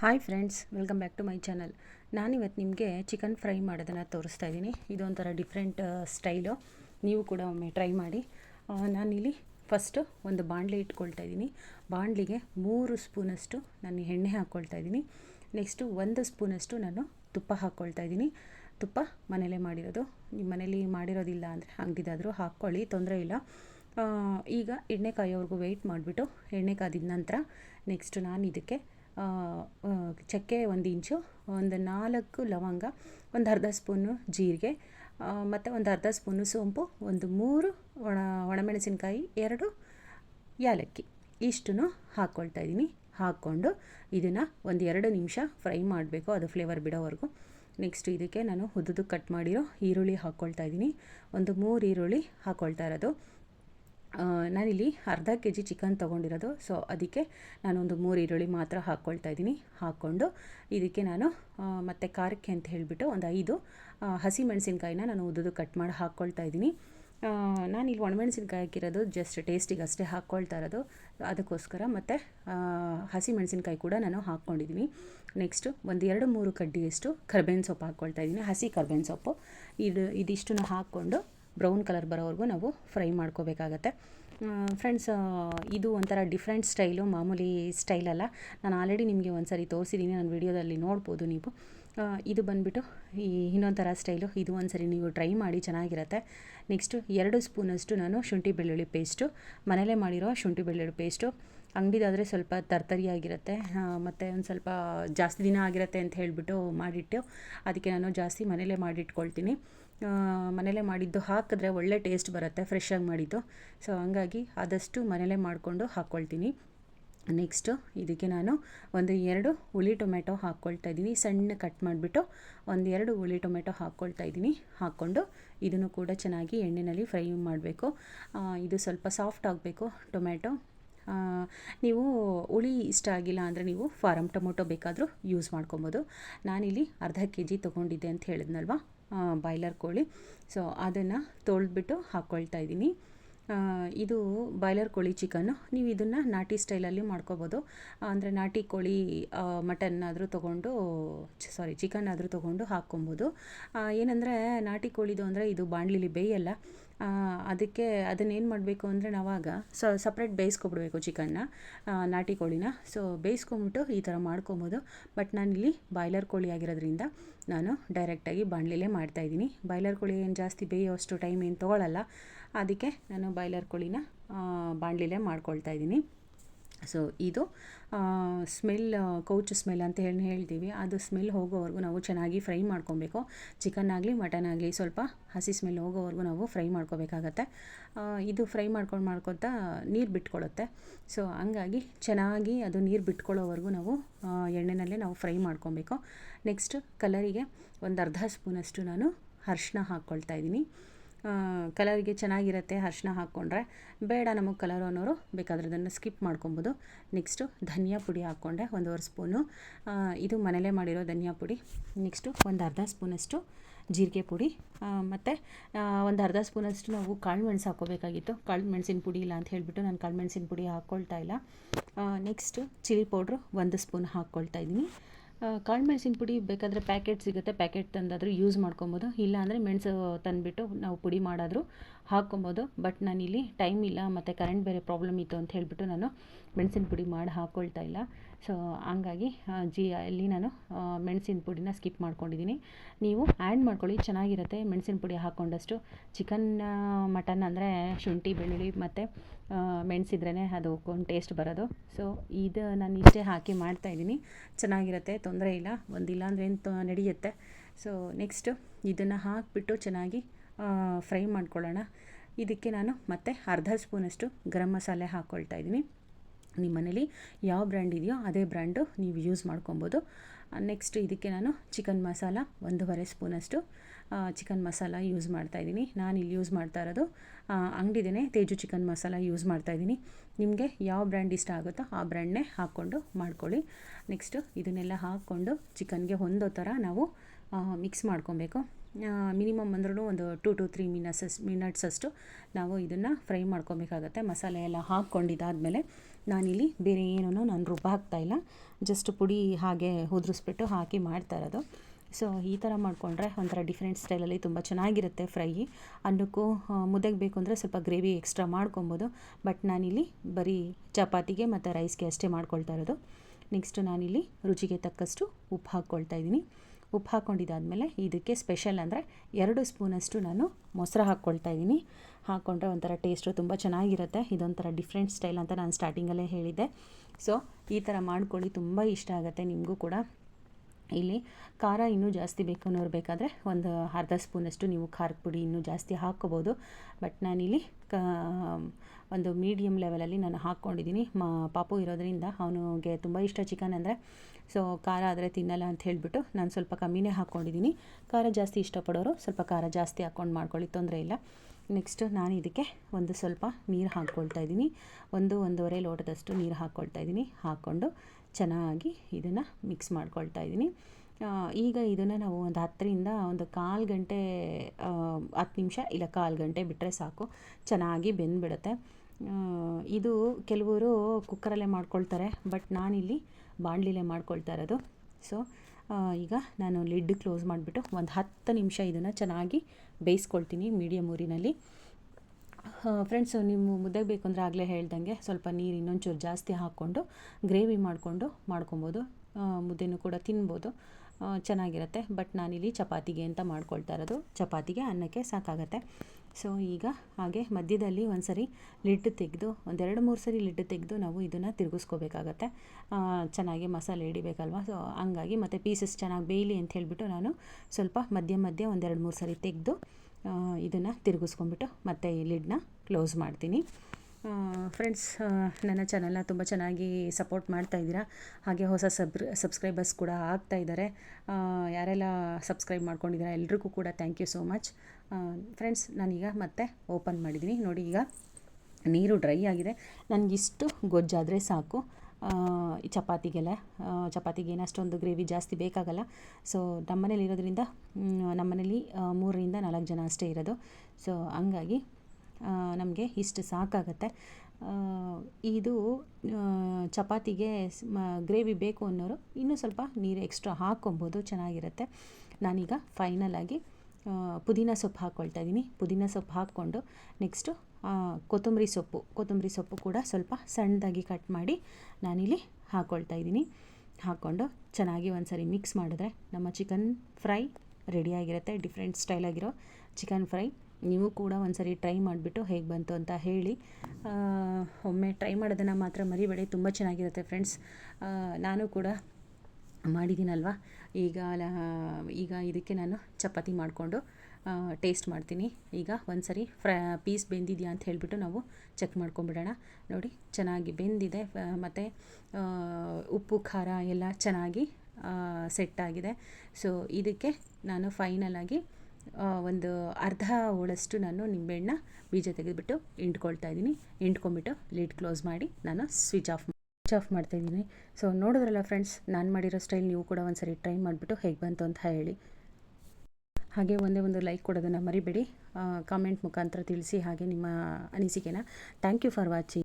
Hi friends, welcome back to my channel. ನಾನಿವತ್ತು ನಿಮಗೆ chicken fry ಮಾಡೋದನ್ನು ತೋರಿಸ್ತಾ ಇದ್ದೀನಿ. ಇದೊಂಥರ ಡಿಫ್ರೆಂಟ್ ಸ್ಟೈಲು. ನೀವು ಕೂಡ ಒಮ್ಮೆ ಟ್ರೈ ಮಾಡಿ. ನಾನಿಲ್ಲಿ ಫಸ್ಟು ಒಂದು ಬಾಣಲೆ ಇಟ್ಕೊಳ್ತಾ ಇದ್ದೀನಿ. ಬಾಣಲಿಗೆ ಮೂರು ಸ್ಪೂನಷ್ಟು ನಾನು ಎಣ್ಣೆ ಹಾಕ್ಕೊಳ್ತಾ ಇದ್ದೀನಿ. ನೆಕ್ಸ್ಟು ಒಂದು ಸ್ಪೂನಷ್ಟು ನಾನು ತುಪ್ಪ ಹಾಕ್ಕೊಳ್ತಾ ಇದ್ದೀನಿ. ತುಪ್ಪ ಮನೇಲೇ ಮಾಡಿರೋದು. ನಿಮ್ಮ ಮನೇಲಿ ಮಾಡಿರೋದಿಲ್ಲ ಅಂದರೆ ಅಂಗಡಿದಾದರೂ ಹಾಕ್ಕೊಳ್ಳಿ, ತೊಂದರೆ ಇಲ್ಲ. ಈಗ ಎಣ್ಣೆ ಕಾಯೋವರೆಗೂ ವೆಯ್ಟ್ ಮಾಡಿಬಿಟ್ಟು ಎಣ್ಣೆ ಕಾದಿದ ನಂತರ ನೆಕ್ಸ್ಟು ನಾನು ಇದಕ್ಕೆ ಚಕ್ಕೆ ಒಂದು ಇಂಚು, ಒಂದು ನಾಲ್ಕು ಲವಂಗ, ಒಂದು ಅರ್ಧ ಸ್ಪೂನು ಜೀರಿಗೆ ಮತ್ತು ಒಂದು ಅರ್ಧ ಸ್ಪೂನು ಸೋಂಪು, ಒಂದು ಮೂರು ಒಣ, ಒಣಮೆಣಸಿನಕಾಯಿ, ಎರಡು ಯಾಲಕ್ಕಿ. ಇಷ್ಟನ್ನು ಹಾಕ್ಕೊಳ್ತಾ ಇದ್ದೀನಿ. ಹಾಕ್ಕೊಂಡು ಇದನ್ನು ಒಂದು ಎರಡು ನಿಮಿಷ ಫ್ರೈ ಮಾಡಬೇಕು, ಅದು ಫ್ಲೇವರ್ ಬಿಡೋವರೆಗೂ. ನೆಕ್ಸ್ಟ್ ಇದಕ್ಕೆ ನಾನು ಹುದ್ದು ಕಟ್ ಮಾಡಿರೋ ಈರುಳ್ಳಿ ಹಾಕ್ಕೊಳ್ತಾ ಇದ್ದೀನಿ. ಒಂದು ಮೂರು ಈರುಳ್ಳಿ ಹಾಕ್ಕೊಳ್ತಾ ಇರೋದು. ನಾನಿಲ್ಲಿ ಅರ್ಧ ಕೆ ಜಿ ಚಿಕನ್ ತೊಗೊಂಡಿರೋದು. ಸೊ ಅದಕ್ಕೆ ನಾನೊಂದು ಮೂರು ಈರುಳ್ಳಿ ಮಾತ್ರ ಹಾಕ್ಕೊಳ್ತಾ ಇದ್ದೀನಿ. ಹಾಕ್ಕೊಂಡು ಇದಕ್ಕೆ ನಾನು ಮತ್ತು ಖಾರಕ್ಕೆ ಅಂತ ಹೇಳಿಬಿಟ್ಟು ಒಂದು ಐದು ಹಸಿ ಮೆಣಸಿನ್ಕಾಯಿನ ನಾನು ಉದ್ದುದು ಕಟ್ ಮಾಡಿ ಹಾಕ್ಕೊಳ್ತಾ ಇದ್ದೀನಿ. ನಾನು ಇಲ್ಲಿ ಒಣಮೆಣಸಿನ್ಕಾಯಿ ಹಾಕಿರೋದು ಜಸ್ಟ್ ಟೇಸ್ಟಿಗೆ ಅಷ್ಟೇ ಹಾಕ್ಕೊಳ್ತಾ ಇರೋದು. ಅದಕ್ಕೋಸ್ಕರ ಮತ್ತು ಹಸಿ ಮೆಣಸಿನ್ಕಾಯಿ ಕೂಡ ನಾನು ಹಾಕ್ಕೊಂಡಿದ್ದೀನಿ ನೆಕ್ಸ್ಟು ಒಂದು ಎರಡು ಮೂರು ಕಡ್ಡಿಯಷ್ಟು ಕರ್ಬೇವಿನ ಸೊಪ್ಪು ಹಾಕ್ಕೊಳ್ತಾ ಇದ್ದೀನಿ. ಹಸಿ ಕರ್ಬೇವಿನ ಸೊಪ್ಪು. ಇದು, ಇದಿಷ್ಟನ್ನು ಹಾಕ್ಕೊಂಡು ಬ್ರೌನ್ ಕಲರ್ ಬರೋವರೆಗೂ ನಾವು ಫ್ರೈ ಮಾಡ್ಕೋಬೇಕಾಗತ್ತೆ. ಫ್ರೆಂಡ್ಸ್ ಇದು ಒಂಥರ ಡಿಫ್ರೆಂಟ್ ಸ್ಟೈಲು, ಮಾಮೂಲಿ ಸ್ಟೈಲ್ ಅಲ್ಲ. ನಾನು ಆಲ್ರೆಡಿ ನಿಮಗೆ ಒಂದು ಸರಿ ತೋರಿಸಿದ್ದೀನಿ ನಾನು ವಿಡಿಯೋದಲ್ಲಿ ನೋಡ್ಬೋದು ನೀವು. ಇದು ಬಂದುಬಿಟ್ಟು ಈ ಇನ್ನೊಂದು ಥರ ಸ್ಟೈಲು. ಇದು ಒಂದು ಸರಿ ನೀವು ಟ್ರೈ ಮಾಡಿ ಚೆನ್ನಾಗಿರುತ್ತೆ. ನೆಕ್ಸ್ಟು ಎರಡು ಸ್ಪೂನಷ್ಟು ನಾನು ಶುಂಠಿ ಬೆಳ್ಳುಳ್ಳಿ ಪೇಸ್ಟು. ಮನೇಲೇ ಮಾಡಿರೋ ಶುಂಠಿ ಬೆಳ್ಳುಳ್ಳಿ ಪೇಸ್ಟು. ಅಂಗಡಿದಾದರೆ ಸ್ವಲ್ಪ ತರ್ತರಿಯಾಗಿರುತ್ತೆ. ಮತ್ತು ಒಂದು ಸ್ವಲ್ಪ ಜಾಸ್ತಿ ದಿನ ಆಗಿರುತ್ತೆ ಅಂತ ಹೇಳಿಬಿಟ್ಟು ಮಾಡಿಟ್ಟು, ಅದಕ್ಕೆ ನಾನು ಜಾಸ್ತಿ ಮನೇಲೇ ಮಾಡಿಟ್ಕೊಳ್ತೀನಿ. ಮನೇಲೇ ಮಾಡಿದ್ದು ಹಾಕಿದ್ರೆ ಒಳ್ಳೆ ಟೇಸ್ಟ್ ಬರುತ್ತೆ ಫ್ರೆಶ್ಶಾಗಿ ಮಾಡಿದ್ದು. ಸೊ ಹಂಗಾಗಿ ಆದಷ್ಟು ಮನೇಲೇ ಮಾಡಿಕೊಂಡು ಹಾಕ್ಕೊಳ್ತೀನಿ. ನೆಕ್ಸ್ಟು ಇದಕ್ಕೆ ನಾನು ಒಂದು ಎರಡು ಹುಳಿ ಟೊಮೆಟೊ ಹಾಕ್ಕೊಳ್ತಾ ಇದ್ದೀನಿ. ಸಣ್ಣ ಕಟ್ ಮಾಡಿಬಿಟ್ಟು ಒಂದು ಎರಡು ಹುಳಿ ಟೊಮೆಟೊ ಹಾಕ್ಕೊಳ್ತಾ ಇದ್ದೀನಿ. ಹಾಕ್ಕೊಂಡು ಇದನ್ನು ಕೂಡ ಚೆನ್ನಾಗಿ ಎಣ್ಣೆಯಲ್ಲಿ ಫ್ರೈ ಮಾಡಬೇಕು. ಇದು ಸ್ವಲ್ಪ ಸಾಫ್ಟ್ ಆಗಬೇಕು ಟೊಮೆಟೊ. ನೀವು ಹುಳಿ ಇಷ್ಟ ಆಗಿಲ್ಲ ಅಂದರೆ ನೀವು ಫಾರಮ್ ಟೊಮೊಟೊ ಬೇಕಾದರೂ ಯೂಸ್ ಮಾಡ್ಕೊಬೋದು. ನಾನಿಲ್ಲಿ ಅರ್ಧ ಕೆ ಜಿ ತೊಗೊಂಡಿದ್ದೆ ಅಂತ ಹೇಳಿದ್ನಲ್ವ? ಬಾಯ್ಲರ್ ಕೋಳಿ. ಸೊ ಅದನ್ನು ತೊಳೆದ್ಬಿಟ್ಟು ಹಾಕ್ಕೊಳ್ತಾ ಇದ್ದೀನಿ. ಇದು ಬಾಯ್ಲರ್ ಕೋಳಿ ಚಿಕನ್ನು. ನೀವು ಇದನ್ನು ನಾಟಿ ಸ್ಟೈಲಲ್ಲಿ ಮಾಡ್ಕೋಬೋದು. ಅಂದರೆ ನಾಟಿ ಕೋಳಿ ಮಟನ್ ಆದರೂ ತೊಗೊಂಡು ಸಾರಿ ಚಿಕನ್ ಆದರೂ ತೊಗೊಂಡು ಹಾಕ್ಕೊಬೋದು. ಏನಂದರೆ ನಾಟಿ ಕೋಳಿದು ಅಂದರೆ ಇದು ಬಾಣಲಿಲಿ ಬೇಯಲ್ಲ. ಅದಕ್ಕೆ ಅದನ್ನೇನು ಮಾಡಬೇಕು ಅಂದರೆ ನಾವಾಗ ಸಪ್ರೇಟ್ ಬೇಯಿಸ್ಕೊಬಿಡ್ಬೇಕು ಚಿಕನ್ನ ನಾಟಿ ಕೋಳಿನ. ಸೊ ಬೇಯಿಸ್ಕೊಂಬಿಟ್ಟು ಈ ಥರ ಮಾಡ್ಕೊಬೋದು. ಬಟ್ ನಾನಿಲ್ಲಿ ಬಾಯ್ಲರ್ ಕೋಳಿ ಆಗಿರೋದ್ರಿಂದ ನಾನು ಡೈರೆಕ್ಟಾಗಿ ಬಾಣಲಿಲೇ ಮಾಡ್ತಾಯಿದ್ದೀನಿ ಬಾಯ್ಲರ್ ಕೋಳಿ ಏನು ಜಾಸ್ತಿ ಬೇಯೋ ಅಷ್ಟು ಟೈಮ್ ಏನು ತೊಗೊಳಲ್ಲ. ಅದಕ್ಕೆ ನಾನು ಬಾಯ್ಲರ್ ಕೋಳಿನ ಬಾಣಲಿಲೇ ಮಾಡ್ಕೊಳ್ತಾ ಇದ್ದೀನಿ. ಸೊ ಇದು ಸ್ಮೆಲ್ ಕೌಚ್ ಸ್ಮೆಲ್ ಅಂತ ಹೇಳಿ, ಹೇಳ್ತೀವಿ. ಅದು ಸ್ಮೆಲ್ ಹೋಗೋವರೆಗೂ ನಾವು ಚೆನ್ನಾಗಿ ಫ್ರೈ ಮಾಡ್ಕೊಬೇಕು. ಚಿಕನ್ ಆಗಲಿ, ಮಟನ್ ಆಗಲಿ ಸ್ವಲ್ಪ ಹಸಿ ಸ್ಮೆಲ್ ಹೋಗೋವರೆಗೂ ನಾವು ಫ್ರೈ ಮಾಡ್ಕೋಬೇಕಾಗತ್ತೆ. ಇದು ಫ್ರೈ ಮಾಡ್ಕೊಂಡು ಮಾಡ್ಕೊತಾ ನೀರು ಬಿಟ್ಕೊಳ್ಳುತ್ತೆ ಸೊ ಹಂಗಾಗಿ ಚೆನ್ನಾಗಿ ಅದು ನೀರು ಬಿಟ್ಕೊಳ್ಳೋವರೆಗೂ ನಾವು ಎಣ್ಣೆನಲ್ಲೇ ನಾವು ಫ್ರೈ ಮಾಡ್ಕೊಬೇಕು. ನೆಕ್ಸ್ಟ್ ಕಲರಿಗೆ ಒಂದು ಅರ್ಧ ಸ್ಪೂನಷ್ಟು ನಾನು ಅರ್ಶಿನ ಹಾಕ್ಕೊಳ್ತಾ ಇದ್ದೀನಿ. ಕಲರಿಗೆ ಚೆನ್ನಾಗಿರುತ್ತೆ ಅರ್ಶಿನ ಹಾಕ್ಕೊಂಡ್ರೆ ಬೇಡ ನಮಗೆ ಕಲರ್ ಅನ್ನೋರು ಬೇಕಾದ್ರೆ ಅದನ್ನು ಸ್ಕಿಪ್ ಮಾಡ್ಕೊಬೋದು. ನೆಕ್ಸ್ಟು ಧನಿಯಾ ಪುಡಿ ಹಾಕ್ಕೊಂಡೆ ಒಂದೂವರೆ ಸ್ಪೂನು. ಇದು ಮನೇಲೇ ಮಾಡಿರೋ ಧನಿಯಾ ಪುಡಿ. ನೆಕ್ಸ್ಟು ಒಂದು ಅರ್ಧ ಸ್ಪೂನಷ್ಟು ಜೀರಿಗೆ ಪುಡಿ. ಮತ್ತು ಒಂದು ಅರ್ಧ ಸ್ಪೂನಷ್ಟು ನಾವು ಕಾಳು ಮೆಣಸು ಹಾಕ್ಕೋಬೇಕಾಗಿತ್ತು ಕಾಳು ಮೆಣಸಿನ ಪುಡಿ ಇಲ್ಲ ಅಂತ ಹೇಳಿಬಿಟ್ಟು ನಾನು ಕಾಳು ಮೆಣಸಿನ ಪುಡಿ ಹಾಕ್ಕೊಳ್ತಾ ಇಲ್ಲ. ನೆಕ್ಸ್ಟು ಚಿಲ್ಲಿ ಪೌಡ್ರು ಒಂದು ಸ್ಪೂನ್ ಹಾಕ್ಕೊಳ್ತಾ ಇದ್ದೀನಿ. ಕಾಳು ಮೆಣಸಿನ ಪುಡಿ ಬೇಕಾದರೆ ಪ್ಯಾಕೆಟ್ ಸಿಗುತ್ತೆ, ಪ್ಯಾಕೆಟ್ ತಂದಾದರೂ ಯೂಸ್ ಮಾಡ್ಕೊಬೋದು. ಇಲ್ಲ ಅಂದರೆ ಮೆಣಸು ತಂದುಬಿಟ್ಟು ನಾವು ಪುಡಿ ಮಾಡಾದರೂ ಹಾಕ್ಕೊಬೋದು ಬಟ್ ನಾನಿಲ್ಲಿ ಟೈಮ್ ಇಲ್ಲ, ಮತ್ತು ಕರೆಂಟ್ ಬೇರೆ ಪ್ರಾಬ್ಲಮ್ ಇತ್ತು ಅಂತ ಹೇಳಿಬಿಟ್ಟು ನಾನು ಮೆಣಸಿನ ಪುಡಿ ಮಾಡಿ ಹಾಕ್ಕೊಳ್ತಾ ಇಲ್ಲ. ಸೊ ಹಂಗಾಗಿ ಜಿ ಅಲ್ಲಿ ನಾನು ಮೆಣಸಿನ ಪುಡಿನ ಸ್ಕಿಪ್ ಮಾಡ್ಕೊಂಡಿದ್ದೀನಿ ನೀವು ಆ್ಯಡ್ ಮಾಡ್ಕೊಳ್ಳಿ, ಚೆನ್ನಾಗಿರುತ್ತೆ. ಮೆಣಸಿನ ಪುಡಿ ಹಾಕ್ಕೊಂಡಷ್ಟು ಚಿಕನ್ ಮಟನ್ ಅಂದರೆ ಶುಂಠಿ, ಬೆಳ್ಳುಳ್ಳಿ ಮತ್ತು ಮೆಣಸಿದ್ರೇ ಅದು ಒಂದು ಟೇಸ್ಟ್ ಬರೋದು. ಸೊ ಇದು ನಾನು ಇಷ್ಟೇ ಹಾಕಿ ಮಾಡ್ತಾಯಿದ್ದೀನಿ ಚೆನ್ನಾಗಿರುತ್ತೆ, ತೊಂದರೆ ಇಲ್ಲ. ಒಂದಿಲ್ಲ ಅಂದರೆ ಏನು ನಡೆಯುತ್ತೆ. ಸೊ ನೆಕ್ಸ್ಟು ಇದನ್ನು ಹಾಕಿಬಿಟ್ಟು ಚೆನ್ನಾಗಿ ಫ್ರೈ ಮಾಡ್ಕೊಳ್ಳೋಣ. ಇದಕ್ಕೆ ನಾನು ಮತ್ತೆ ಅರ್ಧ ಸ್ಪೂನಷ್ಟು ಗರಂ ಮಸಾಲೆ ಹಾಕ್ಕೊಳ್ತಾ ಇದ್ದೀನಿ ನಿಮ್ಮ ಮನೇಲಿ ಯಾವ ಬ್ರ್ಯಾಂಡ್ ಇದೆಯೋ ಅದೇ ಬ್ರ್ಯಾಂಡು ನೀವು ಯೂಸ್ ಮಾಡ್ಕೊಬೋದು. ನೆಕ್ಸ್ಟ್ ಇದಕ್ಕೆ ನಾನು ಚಿಕನ್ ಮಸಾಲ ಒಂದೂವರೆ ಸ್ಪೂನಷ್ಟು ಚಿಕನ್ ಮಸಾಲ ಯೂಸ್ ಮಾಡ್ತಾಯಿದ್ದೀನಿ ನಾನು ಇಲ್ಲಿ ಯೂಸ್ ಮಾಡ್ತಾ ಇರೋದು ಅಂಗಡಿದೇನೆ ತೇಜು ಚಿಕನ್ ಮಸಾಲ ಯೂಸ್ ಮಾಡ್ತಾಯಿದ್ದೀನಿ ನಿಮಗೆ ಯಾವ ಬ್ರ್ಯಾಂಡ್ ಇಷ್ಟ ಆಗುತ್ತೋ ಆ ಬ್ರ್ಯಾಂಡ್ನೇ ಹಾಕ್ಕೊಂಡು ಮಾಡ್ಕೊಳ್ಳಿ. ನೆಕ್ಸ್ಟು ಇದನ್ನೆಲ್ಲ ಹಾಕ್ಕೊಂಡು ಚಿಕನ್ಗೆ ಹೊಂದೋ ಥರ ನಾವು ಮಿಕ್ಸ್ ಮಾಡ್ಕೊಬೇಕು. ಮಿನಿಮಮ್ ಅಂದ್ರೂ ಒಂದು ಟು ಟು ತ್ರೀ ಮಿನಸಸ್ ಮಿನಟ್ಸಷ್ಟು ನಾವು ಇದನ್ನು ಫ್ರೈ ಮಾಡ್ಕೊಬೇಕಾಗತ್ತೆ. ಮಸಾಲೆ ಎಲ್ಲ ಹಾಕ್ಕೊಂಡಿದ್ದಾದಮೇಲೆ ನಾನಿಲ್ಲಿ ಬೇರೆ ಏನೂ ನಾನು ರುಬ್ಬ ಹಾಕ್ತಾಯಿಲ್ಲ ಜಸ್ಟ್ ಪುಡಿ ಹಾಗೆ ಉದುರಿಸ್ಬಿಟ್ಟು ಹಾಕಿ ಮಾಡ್ತಾ ಇರೋದು. ಸೊ ಈ ಥರ ಮಾಡಿಕೊಂಡ್ರೆ ಒಂಥರ ಡಿಫ್ರೆಂಟ್ ಸ್ಟೈಲಲ್ಲಿ ತುಂಬ ಚೆನ್ನಾಗಿರುತ್ತೆ ಫ್ರೈ ಅನ್ನಕ್ಕೂ ಮುದ್ದೆಗೆ ಬೇಕು ಅಂದರೆ ಸ್ವಲ್ಪ ಗ್ರೇವಿ ಎಕ್ಸ್ಟ್ರಾ ಮಾಡ್ಕೊಬೋದು. ಬಟ್ ನಾನಿಲ್ಲಿ ಬರೀ ಚಪಾತಿಗೆ ಮತ್ತು ರೈಸ್ಗೆ ಅಷ್ಟೇ ಮಾಡ್ಕೊಳ್ತಾ ಇರೋದು. ನೆಕ್ಸ್ಟು ನಾನಿಲ್ಲಿ ರುಚಿಗೆ ತಕ್ಕಷ್ಟು ಉಪ್ಪು ಹಾಕ್ಕೊಳ್ತಾ ಇದ್ದೀನಿ. ಉಪ್ಪು ಹಾಕ್ಕೊಂಡಿದ್ದಾದಮೇಲೆ ಇದಕ್ಕೆ ಸ್ಪೆಷಲ್ ಅಂದರೆ ಎರಡು ಸ್ಪೂನಷ್ಟು ನಾನು ಮೊಸರು ಹಾಕ್ಕೊಳ್ತಾ ಇದ್ದೀನಿ. ಹಾಕ್ಕೊಂಡ್ರೆ ಒಂಥರ ಟೇಸ್ಟು ತುಂಬ ಚೆನ್ನಾಗಿರುತ್ತೆ. ಇದೊಂಥರ ಡಿಫ್ರೆಂಟ್ ಸ್ಟೈಲ್ ಅಂತ ನಾನು ಸ್ಟಾರ್ಟಿಂಗಲ್ಲೇ ಹೇಳಿದ್ದೆ. ಸೊ, ಈ ಥರ ಮಾಡ್ಕೊಳ್ಳಿ. ತುಂಬ ಇಷ್ಟ ಆಗುತ್ತೆ ನಿಮಗೂ ಕೂಡ. ಇಲ್ಲಿ ಖಾರ ಇನ್ನೂ ಜಾಸ್ತಿ ಬೇಕು ಅನ್ನೋರು ಬೇಕಾದರೆ ಒಂದು ಅರ್ಧ ಸ್ಪೂನಷ್ಟು ನೀವು ಖಾರದ ಪುಡಿ ಇನ್ನೂ ಜಾಸ್ತಿ ಹಾಕ್ಕೋಬೋದು. ಬಟ್ ನಾನಿಲ್ಲಿ ಕ ಒಂದು ಮೀಡಿಯಮ್ ಲೆವೆಲಲ್ಲಿ ನಾನು ಹಾಕ್ಕೊಂಡಿದ್ದೀನಿ. ಮಾ, ಪಾಪು ಇರೋದರಿಂದ ಅವನಿಗೆ ತುಂಬ ಇಷ್ಟ ಚಿಕನ್ ಅಂದರೆ. ಸೊ ಖಾರ ಆದರೆ ತಿನ್ನಲ್ಲ ಅಂತ ಹೇಳಿಬಿಟ್ಟು ನಾನು ಸ್ವಲ್ಪ ಕಮ್ಮಿನೇ ಹಾಕ್ಕೊಂಡಿದ್ದೀನಿ. ಖಾರ ಜಾಸ್ತಿ ಇಷ್ಟಪಡೋರು ಸ್ವಲ್ಪ ಖಾರ ಜಾಸ್ತಿ ಹಾಕ್ಕೊಂಡು ಮಾಡ್ಕೊಳ್ಳಿ, ತೊಂದರೆ ಇಲ್ಲ. ನೆಕ್ಸ್ಟು ನಾನು ಇದಕ್ಕೆ ಒಂದು ಸ್ವಲ್ಪ ನೀರು ಹಾಕ್ಕೊಳ್ತಾ ಇದ್ದೀನಿ. ಒಂದು, ಒಂದೂವರೆ ಲೋಟದಷ್ಟು ನೀರು ಹಾಕ್ಕೊಳ್ತಾ ಇದ್ದೀನಿ. ಹಾಕ್ಕೊಂಡು ಚೆನ್ನಾಗಿ ಇದನ್ನು ಮಿಕ್ಸ್ ಮಾಡ್ಕೊಳ್ತಾ ಇದ್ದೀನಿ. ಈಗ ಇದನ್ನು ನಾವು ಒಂದು ಹತ್ತರಿಂದ ಒಂದು ಕಾಲು ಗಂಟೆ ಹತ್ತು ನಿಮಿಷ ಇಲ್ಲ ಕಾಲು ಗಂಟೆ ಬಿಟ್ಟರೆ ಸಾಕು. ಚೆನ್ನಾಗಿ ಬೆಂದುಬಿಡುತ್ತೆ. ಇದು ಕೆಲವರು ಕುಕ್ಕರಲ್ಲೇ ಮಾಡ್ಕೊಳ್ತಾರೆ, ಬಟ್ ನಾನಿಲ್ಲಿ ಬಾಣಲಿಲೇ ಮಾಡ್ಕೊಳ್ತಾ ಇರೋದು. ಸೊ ಈಗ ನಾನು ಲಿಡ್ ಕ್ಲೋಸ್ ಮಾಡಿಬಿಟ್ಟು ಒಂದು ಹತ್ತು ನಿಮಿಷ ಇದನ್ನು ಚೆನ್ನಾಗಿ ಬೇಯಿಸ್ಕೊಳ್ತೀನಿ ಮೀಡಿಯಮ್ ಊರಿನಲ್ಲಿ. ಫ್ರೆಂಡ್ಸ್ ನಿಮ್ಮ ಮುದ್ದೆಗೆ ಬೇಕು ಅಂದರೆ ಆಗಲೇ ಹೇಳ್ದಂಗೆ ಸ್ವಲ್ಪ ನೀರು ಇನ್ನೊಂಚೂರು ಜಾಸ್ತಿ ಹಾಕ್ಕೊಂಡು, ಗ್ರೇವಿ ಮಾಡಿಕೊಂಡು ಮಾಡ್ಕೊಬೋದು. ಮುದ್ದೆನೂ ಕೂಡ ತಿನ್ಬೋದು. ಚೆನ್ನಾಗಿರುತ್ತೆ. ಬಟ್ ನಾನಿಲ್ಲಿ ಚಪಾತಿಗೆ ಅಂತ ಮಾಡ್ಕೊಳ್ತಾ ಇರೋದು. ಚಪಾತಿಗೆ ಅನ್ನಕ್ಕೆ ಸಾಕಾಗತ್ತೆ. ಸೊ ಈಗ ಹಾಗೆ ಮಧ್ಯದಲ್ಲಿ ಒಂದು ಸರಿ ಲಿಡ್ ತೆಗೆದು, ಒಂದೆರಡು ಮೂರು ಸರಿ ಲಿಡ್ ತೆಗೆದು ನಾವು ಇದನ್ನು ತಿರುಗಿಸ್ಕೋಬೇಕಾಗತ್ತೆ. ಚೆನ್ನಾಗಿ ಮಸಾಲೆ ಹಿಡಿಬೇಕಲ್ವ? ಸೊ ಹಂಗಾಗಿ ಮತ್ತು ಪೀಸಸ್ ಚೆನ್ನಾಗಿ ಬೇಯಲಿ ಅಂತ ಹೇಳಿಬಿಟ್ಟು ನಾನು ಸ್ವಲ್ಪ ಮಧ್ಯ ಮಧ್ಯ ಒಂದೆರಡು ಮೂರು ಸರಿ ತೆಗೆದು ಇದನ್ನು ತಿರುಗಿಸ್ಕೊಂಬಿಟ್ಟು ಮತ್ತೆ ಈ ಲಿಡ್ನ ಕ್ಲೋಸ್ ಮಾಡ್ತೀನಿ. ಫ್ರೆಂಡ್ಸ್ ನನ್ನ ಚಾನಲ್ನ ತುಂಬ ಚೆನ್ನಾಗಿ ಸಪೋರ್ಟ್ ಮಾಡ್ತಾ ಇದ್ದೀರಾ. ಹಾಗೆ ಹೊಸ ಸಬ್ ಸಬ್ಸ್ಕ್ರೈಬರ್ಸ್ ಕೂಡ ಆಗ್ತಾ ಇದ್ದಾರೆ. ಯಾರೆಲ್ಲ ಸಬ್ಸ್ಕ್ರೈಬ್ ಮಾಡ್ಕೊಂಡಿದ್ದೀರಾ ಎಲ್ರಿಗೂ ಕೂಡ thank you so much friends ನಾನೀಗ ಮತ್ತೆ ಓಪನ್ ಮಾಡಿದ್ದೀನಿ. ನೋಡಿ ಈಗ ನೀರು ಡ್ರೈ ಆಗಿದೆ. ನನಗಿಷ್ಟು ಗೊಜ್ಜಾದರೆ ಸಾಕು. ಈ ಚಪಾತಿಗೆಲ್ಲ ಚಪಾತಿಗೆ ಏನು ಅಷ್ಟೊಂದು ಗ್ರೇವಿ ಜಾಸ್ತಿ ಬೇಕಾಗಲ್ಲ. ಸೊ ನಮ್ಮನೇಲಿ ಇರೋದ್ರಿಂದ ನಮ್ಮನೇಲಿ ಮೂರರಿಂದ ನಾಲ್ಕು ಜನ ಅಷ್ಟೇ ಇರೋದು. ಸೊ ಹಂಗಾಗಿ ನಮಗೆ ಇಷ್ಟು ಸಾಕಾಗತ್ತೆ. ಇದು ಚಪಾತಿಗೆ ಗ್ರೇವಿ ಬೇಕು ಅನ್ನೋರು ಇನ್ನೂ ಸ್ವಲ್ಪ ನೀರು ಎಕ್ಸ್ಟ್ರಾ ಹಾಕ್ಕೊಬೋದು, ಚೆನ್ನಾಗಿರುತ್ತೆ. ನಾನೀಗ ಫೈನಲಾಗಿ ಪುದೀನ ಸೊಪ್ಪು ಹಾಕ್ಕೊಳ್ತಾ ಇದ್ದೀನಿ ಪುದೀನ ಸೊಪ್ಪು ಹಾಕ್ಕೊಂಡು ನೆಕ್ಸ್ಟು ಕೊತ್ತಂಬರಿ ಸೊಪ್ಪು. ಕೊತ್ತಂಬರಿ ಸೊಪ್ಪು ಕೂಡ ಸ್ವಲ್ಪ ಸಣ್ಣದಾಗಿ ಕಟ್ ಮಾಡಿ ನಾನಿಲ್ಲಿ ಹಾಕ್ಕೊಳ್ತಾ ಇದ್ದೀನಿ ಹಾಕ್ಕೊಂಡು ಚೆನ್ನಾಗಿ ಒಂದು ಸರಿ ಮಿಕ್ಸ್ ಮಾಡಿದ್ರೆ ನಮ್ಮ ಚಿಕನ್ ಫ್ರೈ ರೆಡಿಯಾಗಿರುತ್ತೆ ಡಿಫ್ರೆಂಟ್ ಸ್ಟೈಲಾಗಿರೋ ಚಿಕನ್ ಫ್ರೈ ನೀವು ಕೂಡ ಒಂದು ಸರಿ ಟ್ರೈ ಮಾಡಿಬಿಟ್ಟು ಹೇಗೆ ಬಂತು ಅಂತ ಹೇಳಿ. ಒಮ್ಮೆ ಟ್ರೈ ಮಾಡೋದನ್ನು ಮಾತ್ರ ಮರಿಬೇಡಿ, ತುಂಬ ಚೆನ್ನಾಗಿರುತ್ತೆ ಫ್ರೆಂಡ್ಸ್ ನಾನು ಕೂಡ ಮಾಡಿದ್ದೀನಲ್ವ ಈಗ ಈಗ ಇದಕ್ಕೆ ನಾನು ಚಪಾತಿ ಮಾಡಿಕೊಂಡು ಟೇಸ್ಟ್ ಮಾಡ್ತೀನಿ. ಈಗ ಒಂದು ಸರಿ ಫ್ರೈ ಪೀಸ್ ಬೆಂದಿದೆಯಾ ಅಂತ ಹೇಳಿಬಿಟ್ಟು ನಾವು ಚೆಕ್ ಮಾಡ್ಕೊಂಬಿಡೋಣ ನೋಡಿ, ಚೆನ್ನಾಗಿ ಬೆಂದಿದೆ ಮತ್ತು ಉಪ್ಪು, ಖಾರ ಎಲ್ಲ ಚೆನ್ನಾಗಿ ಸೆಟ್ಟಾಗಿದೆ ಸೊ ಇದಕ್ಕೆ ನಾನು ಫೈನಲಾಗಿ ಒಂದು ಅರ್ಧ ಹೋಳಷ್ಟು ನಾನು ನಿಂಬೆಹಣ್ಣ ಬೀಜ ತೆಗೆದುಬಿಟ್ಟು ಇಂಟ್ಕೊಳ್ತಾ ಇದ್ದೀನಿ. ಇಂಟ್ಕೊಂಬಿಟ್ಟು ಲಿಡ್ ಕ್ಲೋಸ್ ಮಾಡಿ ನಾನು ಸ್ವಿಚ್ ಆಫ್ ಸ್ವಿಚ್ ಆಫ್ ಮಾಡ್ತಾಯಿದ್ದೀನಿ ಸೊ ನೋಡಿದ್ರಲ್ಲ ಫ್ರೆಂಡ್ಸ್ ನಾನು ಮಾಡಿರೋ ಸ್ಟೈಲ್ ನೀವು ಕೂಡ ಒಂದು ಸರಿ ಟ್ರೈ ಮಾಡಿಬಿಟ್ಟು ಹೇಗೆ ಬಂತು ಅಂತ ಹೇಳಿ. ಹಾಗೆ ಒಂದೇ ಒಂದು ಲೈಕ್ ಕೊಡೋದನ್ನು ಮರಿಬೇಡಿ. ಕಾಮೆಂಟ್ ಮುಖಾಂತರ ತಿಳಿಸಿ ಹಾಗೆ ನಿಮ್ಮ ಅನಿಸಿಕೆನ. Thank you for watching